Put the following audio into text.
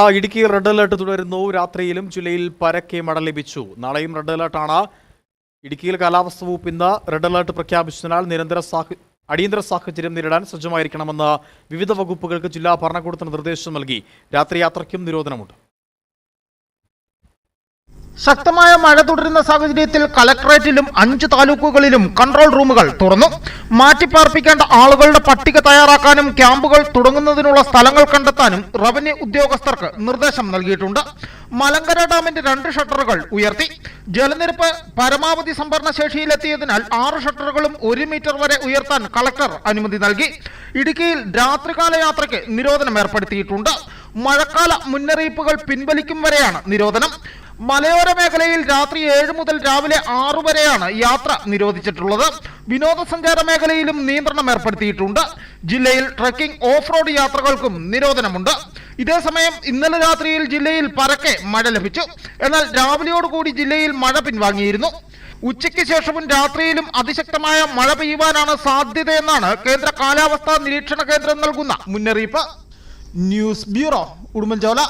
ആ, red alert തുടരുന്നു. രാത്രിയിലും ജില്ലയിൽ പരക്കെ മഴ ലഭിച്ചു. നാളെയും റെഡ് അലേർട്ടാണ്. ഇടുക്കിയിൽ കാലാവസ്ഥ വകുപ്പ് ഇന്ന് റെഡ് അലേർട്ട് പ്രഖ്യാപിച്ചതിനാൽ നിരന്തര അടിയന്തര സാഹചര്യം നേരിടാൻ സജ്ജമായിരിക്കണമെന്ന് വിവിധ വകുപ്പുകൾക്ക് ജില്ലാ ഭരണകൂടത്തിന് നിർദ്ദേശം നൽകി. രാത്രി യാത്രയ്ക്കും നിരോധനമുണ്ട്. ശക്തമായ മഴ തുടരുന്ന സാഹചര്യത്തിൽ കലക്ടറേറ്റിലും അഞ്ച് താലൂക്കുകളിലും കൺട്രോൾ റൂമുകൾ തുറന്നു. മാറ്റിപ്പാർപ്പിക്കേണ്ട ആളുകളുടെ പട്ടിക തയ്യാറാക്കാനും ക്യാമ്പുകൾ തുടങ്ങുന്നതിനുള്ള സ്ഥലങ്ങൾ കണ്ടെത്താനും റവന്യൂ ഉദ്യോഗസ്ഥർക്ക് നിർദ്ദേശം നൽകിയിട്ടുണ്ട്. മലങ്കര ഡാമിന്റെ രണ്ട് ഷട്ടറുകൾ ഉയർത്തി. ജലനിരപ്പ് പരമാവധി സംഭരണ ശേഷിയിലെത്തിയതിനാൽ ആറ് ഷട്ടറുകളും ഒരു മീറ്റർ വരെ ഉയർത്താൻ കളക്ടർ അനുമതി നൽകി. ഇടുക്കിയിൽ രാത്രികാല യാത്രയ്ക്ക് നിരോധനം ഏർപ്പെടുത്തിയിട്ടുണ്ട്. മഴക്കാല മുന്നറിയിപ്പുകൾ പിൻവലിക്കും വരെയാണ് നിരോധനം. മലയോര മേഖലയിൽ രാത്രി ഏഴ് മുതൽ രാവിലെ ആറു വരെയാണ് യാത്ര നിരോധിച്ചിട്ടുള്ളത്. വിനോദസഞ്ചാര മേഖലയിലും നിയന്ത്രണം ഏർപ്പെടുത്തിയിട്ടുണ്ട്. ജില്ലയിൽ ട്രക്കിംഗ് ഓഫ് റോഡ് യാത്രകൾക്കും നിരോധനമുണ്ട്. ഇതേസമയം ഇന്നലെ രാത്രിയിൽ ജില്ലയിൽ പരക്കെ മഴ ലഭിച്ചു. എന്നാൽ രാവിലെയോടുകൂടി ജില്ലയിൽ മഴ പിൻവാങ്ങിയിരുന്നു. ഉച്ചയ്ക്ക് ശേഷവും രാത്രിയിലും അതിശക്തമായ മഴ പെയ്യുവാനാണ് സാധ്യതയെന്നാണ് കേന്ദ്ര കാലാവസ്ഥാ നിരീക്ഷണ കേന്ദ്രം നൽകുന്ന മുന്നറിയിപ്പ്. News bureau Udumbanchola.